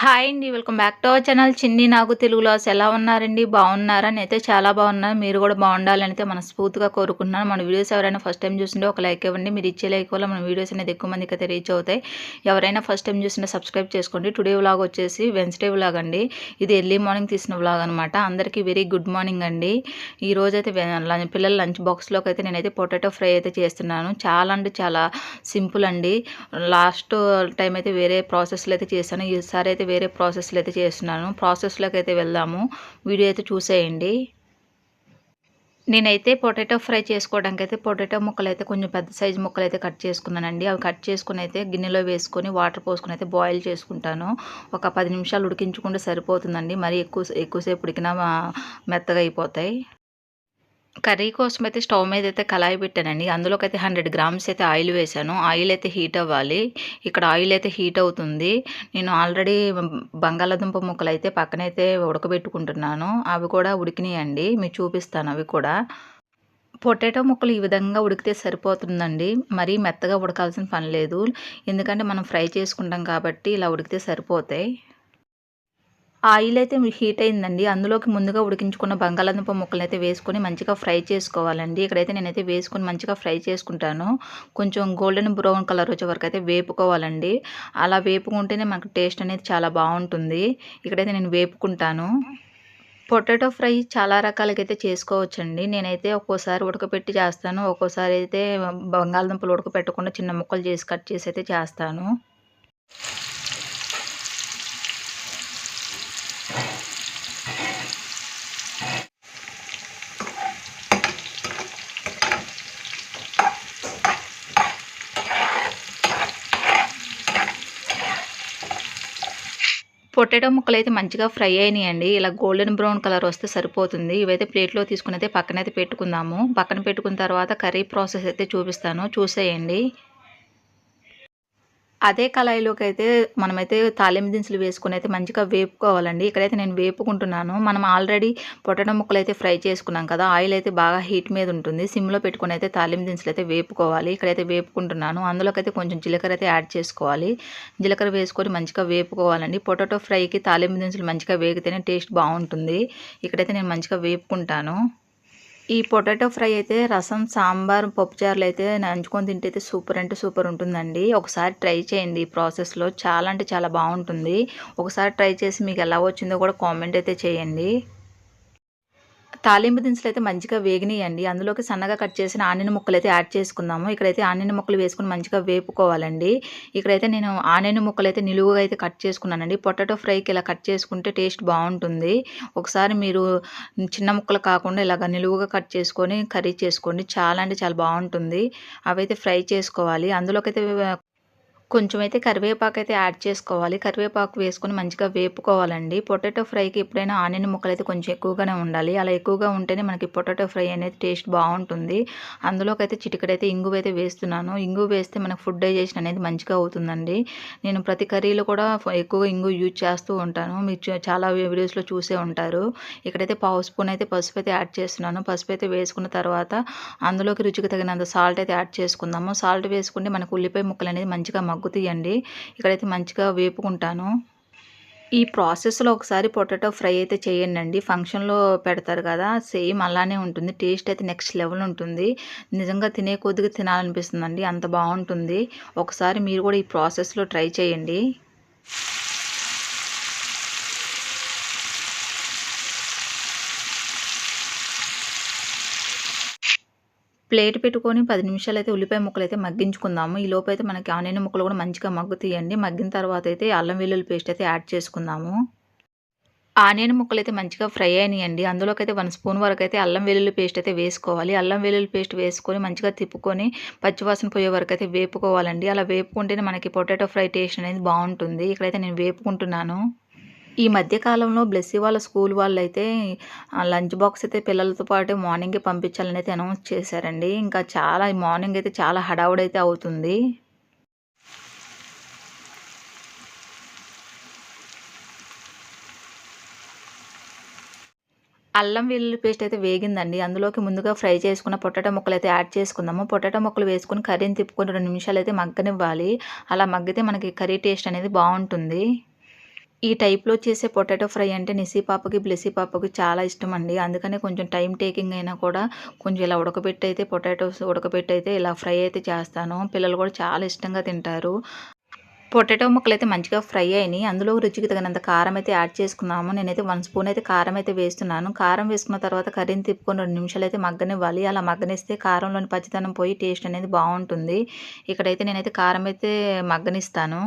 Hi అండి welcome back to our channel. చిన్ని నాకు తెలుగులో అసలు ఎలా ఉన్నారండి? బాగున్నారా? అయితే చాలా బాగున్నారు మీరు కూడా బాగుండాలని అయితే మనస్ఫూర్తిగా కోరుకుంటున్నాను. మన వీడియోస్ ఎవరైనా ఫస్ట్ టైం చూస్తుంటే ఒక లైక్ ఇవ్వండి. మీరు ఇచ్చే లైక్ వల్ల మన వీడియోస్ అనేది ఎక్కువ మందికి అయితే రీచ్ అవుతాయి. ఎవరైనా ఫస్ట్ టైం చూసినా సబ్స్క్రైబ్ చేసుకోండి. టుడే వ్లాగ్ వచ్చేసి వెన్స్డే వ్లాగ్ అండి. ఇది ఎర్లీ మార్నింగ్ తీసిన వ్లాగ్ అనమాట అందరికీ వెరీ గుడ్ మార్నింగ్ అండి. ఈ రోజు అయితే పిల్లల లంచ్ బాక్స్లోకి అయితే నేనైతే పొటాటో ఫ్రై అయితే చేస్తున్నాను. చాలా అంటే చాలా సింపుల్ అండి. లాస్ట్ టైం అయితే వేరే ప్రాసెస్లో అయితే చేశాను. ఈసారి అయితే వేరే ప్రాసెస్లో అయితే చేస్తున్నాను. ప్రాసెస్లోకి అయితే వెళ్దాము. వీడియో అయితే చూసేయండి. నేనైతే పొటాటో ఫ్రై చేసుకోవడానికి అయితే పొటాటో ముక్కలు అయితే కొంచెం పెద్ద సైజు ముక్కలు అయితే కట్ చేసుకున్నానండి. అవి కట్ చేసుకుని అయితే గిన్నెలో వేసుకొని వాటర్ పోసుకొని అయితే బాయిల్ చేసుకుంటాను. ఒక పది నిమిషాలు ఉడికించుకుంటే సరిపోతుందండి. మరి ఎక్కువ ఎక్కువసేపు ఉడికినా మెత్తగా అయిపోతాయి. కర్రీ కోసం అయితే స్టవ్ మీద అయితే కళాయి పెట్టానండి. అందులోకి అయితే హండ్రెడ్ గ్రామ్స్ అయితే ఆయిల్ వేసాను ఆయిల్ అయితే హీట్ అవ్వాలి. ఇక్కడ ఆయిల్ అయితే హీట్ అవుతుంది. నేను ఆల్రెడీ బంగాళాదుంప ముక్కలు అయితే పక్కనైతే ఉడకబెట్టుకుంటున్నాను. అవి కూడా ఉడికినాయండి. మీకు చూపిస్తాను అవి కూడా. పొటాటో ముక్కలు ఈ విధంగా ఉడికితే సరిపోతుందండి. మరీ మెత్తగా ఉడకాల్సిన పని లేదు. ఎందుకంటే మనం ఫ్రై చేసుకుంటాం కాబట్టి ఇలా ఉడికితే సరిపోతాయి. ఆయిల్ అయితే హీట్ అయిందండి. అందులోకి ముందుగా ఉడికించుకున్న బంగాళాదుంప ముక్కలు అయితే వేసుకొని మంచిగా ఫ్రై చేసుకోవాలండి. ఇక్కడైతే నేనైతే వేసుకొని మంచిగా ఫ్రై చేసుకుంటాను. కొంచెం గోల్డెన్ బ్రౌన్ కలర్ వచ్చే వరకు అయితే వేపుకోవాలండి. అలా వేపుకుంటేనే మనకు టేస్ట్ అనేది చాలా బాగుంటుంది. ఇక్కడైతే నేను వేపుకుంటాను. పొటాటో ఫ్రై చాలా రకాలుగా అయితే చేసుకోవచ్చండి. నేనైతే ఒక్కోసారి ఉడకపెట్టి చేస్తాను. ఒక్కోసారి అయితే బంగాళదుంపలు ఉడకపెట్టకుండా చిన్న ముక్కలు చేసి కట్ చేసి అయితే చేస్తాను. పొటాటో ముక్కలు అయితే మంచిగా ఫ్రై అయినాయండి. ఇలా గోల్డెన్ బ్రౌన్ కలర్ వస్తే సరిపోతుంది. ఇవైతే ప్లేట్లో తీసుకుని అయితే పక్కన అయితే పెట్టుకుందాము. పక్కన పెట్టుకున్న తర్వాత కర్రీ ప్రాసెస్ అయితే చూపిస్తాను. చూసేయండి. అదే కళాయిలోకి అయితే మనమైతే తాలింపు దినుసులు వేసుకుని అయితే మంచిగా వేపుకోవాలండి. ఇక్కడైతే నేను వేపుకుంటున్నాను. మనం ఆల్రెడీ పొటాటో ముక్కలు అయితే ఫ్రై చేసుకున్నాం కదా ఆయిల్ అయితే బాగా హీట్ మీద ఉంటుంది. సిమ్లో పెట్టుకుని అయితే తాలింపు దినుసులు అయితే వేపుకోవాలి. ఇక్కడైతే వేపుకుంటున్నాను. అందులోకి అయితే కొంచెం జీలకర్ర అయితే యాడ్ చేసుకోవాలి. జీలకర్ర వేసుకొని మంచిగా వేపుకోవాలండి. పొటాటో ఫ్రైకి తాలింపు దినుసులు మంచిగా వేగితేనే టేస్ట్ బాగుంటుంది. ఇక్కడైతే నేను మంచిగా వేపుకుంటాను. ఈ పొటాటో ఫ్రై అయితే రసం సాంబార్ పప్పుచారులు అయితే నంచుకొని తింటే అయితే సూపర్ అంటే సూపర్ ఉంటుందండి. ఒకసారి ట్రై చేయండి ఈ ప్రాసెస్లో. చాలా అంటే చాలా బాగుంటుంది. ఒకసారి ట్రై చేసి మీకు ఎలా వచ్చిందో కూడా కామెంట్ అయితే చేయండి. తాలింపు దినుసులు అయితే మంచిగా వేగినాయండి. అందులోకి సన్నగా కట్ చేసిన ఆనియన్ ముక్కలు అయితే యాడ్ చేసుకుందాము. ఇక్కడైతే ఆనియన్ ముక్కలు వేసుకుని మంచిగా వేపుకోవాలండి. ఇక్కడైతే నేను ఆనియన్ ముక్కలు అయితే నిలువుగా అయితే కట్ చేసుకున్నానండి. పొటాటో ఫ్రైకి ఇలా కట్ చేసుకుంటే టేస్ట్ బాగుంటుంది. ఒకసారి మీరు చిన్న ముక్కలు కాకుండా ఇలాగ నిలువుగా కట్ చేసుకొని కర్రీ చేసుకోండి. చాలా అంటే చాలా బాగుంటుంది. అవైతే ఫ్రై చేసుకోవాలి. అందులోకి అయితే కొంచెం అయితే కరివేపాకు అయితే యాడ్ చేసుకోవాలి. కరివేపాకు వేసుకొని మంచిగా వేపుకోవాలండి. పొటాటో ఫ్రైకి ఎప్పుడైనా ఆనియన్ ముక్కలు అయితే కొంచెం ఎక్కువగానే ఉండాలి. అలా ఎక్కువగా ఉంటేనే మనకి పొటాటో ఫ్రై అనేది టేస్ట్ బాగుంటుంది. అందులోకైతే చిటికడైతే ఇంగు అయితే వేస్తున్నాను. ఇంగు వేస్తే మనకు ఫుడ్ డైజెషన్ అనేది మంచిగా అవుతుందండి. నేను ప్రతి కర్రీలో కూడా ఎక్కువగా ఇంగు యూజ్ చేస్తూ ఉంటాను. మీరు చాలా వీడియోస్లో చూసే ఉంటారు. ఇక్కడైతే పావు స్పూన్ అయితే పసుపు అయితే యాడ్ చేస్తున్నాను. పసుపు అయితే వేసుకున్న తర్వాత అందులోకి రుచికి తగినంత సాల్ట్ అయితే యాడ్ చేసుకుందాము. సాల్ట్ వేసుకుంటే మనకు ఉల్లిపాయ ముక్కలు అనేది మంచిగా మగ్గుతాయండి. ఇక్కడైతే మంచిగా వేపుకుంటాను. ఈ ప్రాసెస్లో ఒకసారి పొటాటో ఫ్రై అయితే చేయండి అండి ఫంక్షన్లో పెడతారు కదా సేమ్ అలానే ఉంటుంది. టేస్ట్ అయితే నెక్స్ట్ లెవెల్ ఉంటుంది. నిజంగా తినే కొద్దిగా తినాలనిపిస్తుందండి. అంత బాగుంటుంది. ఒకసారి మీరు కూడా ఈ ప్రాసెస్లో ట్రై చేయండి. ప్లేట్ పెట్టుకొని పది నిమిషాలు అయితే ఉల్లిపాయ ముక్కలు అయితే మగ్గించుకుందాము. ఈ లోపు అయితే మనకి ఆనియన్ ముక్కలు కూడా మంచిగా మగ్గుతాయండి. మగ్గిన తర్వాత అయితే అల్లం వెల్లుల్లి పేస్ట్ అయితే యాడ్ చేసుకుందాము. ఆనియన్ ముక్కలు అయితే మంచిగా ఫ్రై అయినాయండి. అందులోకి అయితే వన్ స్పూన్ వరకు అయితే అల్లం వెల్లుల్లి పేస్ట్ అయితే వేసుకోవాలి. అల్లం వెల్లుల్లి పేస్ట్ వేసుకొని మంచిగా తిప్పుకొని పచ్చివాసన పోయే వరకు అయితే వేపుకోవాలండి. అలా వేపుకుంటేనే మనకి పొటాటో ఫ్రై టేస్ట్ అనేది బాగుంటుంది. ఇక్కడైతే నేను వేపుకుంటున్నాను. ఈ మధ్య కాలంలో బ్లెస్సీ వాళ్ళ స్కూల్ వాళ్ళు అయితే లంచ్ బాక్స్ అయితే పిల్లలతో పాటు మార్నింగే పంపించాలని అయితే అనౌన్స్ చేశారండి. ఇంకా చాలా మార్నింగ్ అయితే చాలా హడావుడైతే అవుతుంది. అల్లం వెల్లుల్లి పేస్ట్ అయితే వేగిందండి. అందులోకి ముందుగా ఫ్రై చేసుకున్న పొటాటో ముక్కలు అయితే యాడ్ చేసుకుందాము. పొటాటో ముక్కలు వేసుకుని కర్రీని తిప్పుకొని రెండు నిమిషాలు అయితే మగ్గనివ్వాలి. అలా మగ్గితే మనకి కర్రీ టేస్ట్ అనేది బాగుంటుంది. ఈ టైప్‌లో చేసే పొటాటో ఫ్రై అంటే నిస్సీ పాపకి, బ్లెస్సీ పాపకి చాలా ఇష్టం అండి అందుకనే కొంచెం టైం టేకింగ్ అయినా కూడా కొంచెం ఇలా ఉడకబెట్టయితే పొటాటోస్ ఉడకబెట్టయితే ఇలా ఫ్రై అయితే చేస్తాను. పిల్లలు కూడా చాలా ఇష్టంగా తింటారు. పొటాటో ముక్కలు అయితే మంచిగా ఫ్రై అయినాయి. అందులో రుచికి తగినంత కారం అయితే యాడ్ చేసుకున్నాము. నేనైతే వన్ స్పూన్ అయితే కారం అయితే వేస్తున్నాను. కారం వేసుకున్న తర్వాత కర్రీని తిప్పుకొని రెండు నిమిషాలు అయితే మగ్గనివ్వాలి. అలా మగ్గనిస్తే కారంలోని పచ్చితనం పోయి టేస్ట్ అనేది బాగుంటుంది ఇక్కడైతే నేనైతే కారం అయితే మగ్గనిస్తాను.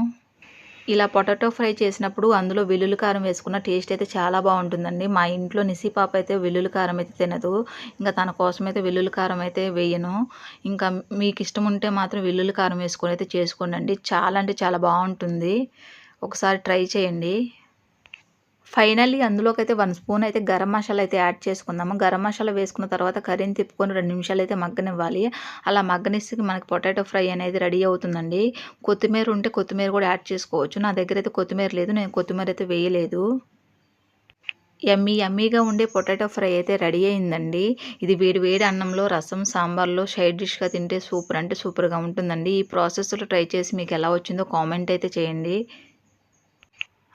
ఇలా పొటాటో ఫ్రై చేసినప్పుడు అందులో వెల్లుల్లి కారం వేసుకున్న టేస్ట్ అయితే చాలా బాగుంటుందండి మా ఇంట్లో నిసి పాప అయితే వెల్లుల్లి కారం అయితే తినదు. ఇంకా తన కోసమైతే వెల్లుల్లి కారం అయితే వేయను. ఇంకా మీకు ఇష్టం ఉంటే మాత్రం వెల్లుల్లి కారం వేసుకొని అయితే చేసుకోండి చాలా అంటే చాలా బాగుంటుంది ఒకసారి ట్రై చేయండి. ఫైనల్లీ అందులోకి అయితే వన్ స్పూన్ అయితే గరం మసాలా అయితే యాడ్ చేసుకుందాము. గరం మసాలా వేసుకున్న తర్వాత కర్రీని తిప్పుకొని రెండు నిమిషాలు అయితే మగ్గనివ్వాలి. అలా మగ్గనిస్తే మనకి పొటాటో ఫ్రై అనేది రెడీ అవుతుందండి. కొత్తిమీర ఉంటే కొత్తిమీర కూడా యాడ్ చేసుకోవచ్చు. నా దగ్గర అయితే కొత్తిమీర లేదు. నేను కొత్తిమీర అయితే వేయలేదు. యమ్మీ యమ్మీగా ఉండే పొటాటో ఫ్రై అయితే రెడీ అయిందండి. ఇది వేడి వేడి అన్నంలో, రసం, సాంబార్‌లో సైడ్ డిష్‌గా తింటే సూపర్ అంటే సూపర్‌గా ఉంటుందండి. ఈ ప్రాసెస్‌లో ట్రై చేసి మీకు ఎలా వచ్చిందో కామెంట్ అయితే చేయండి.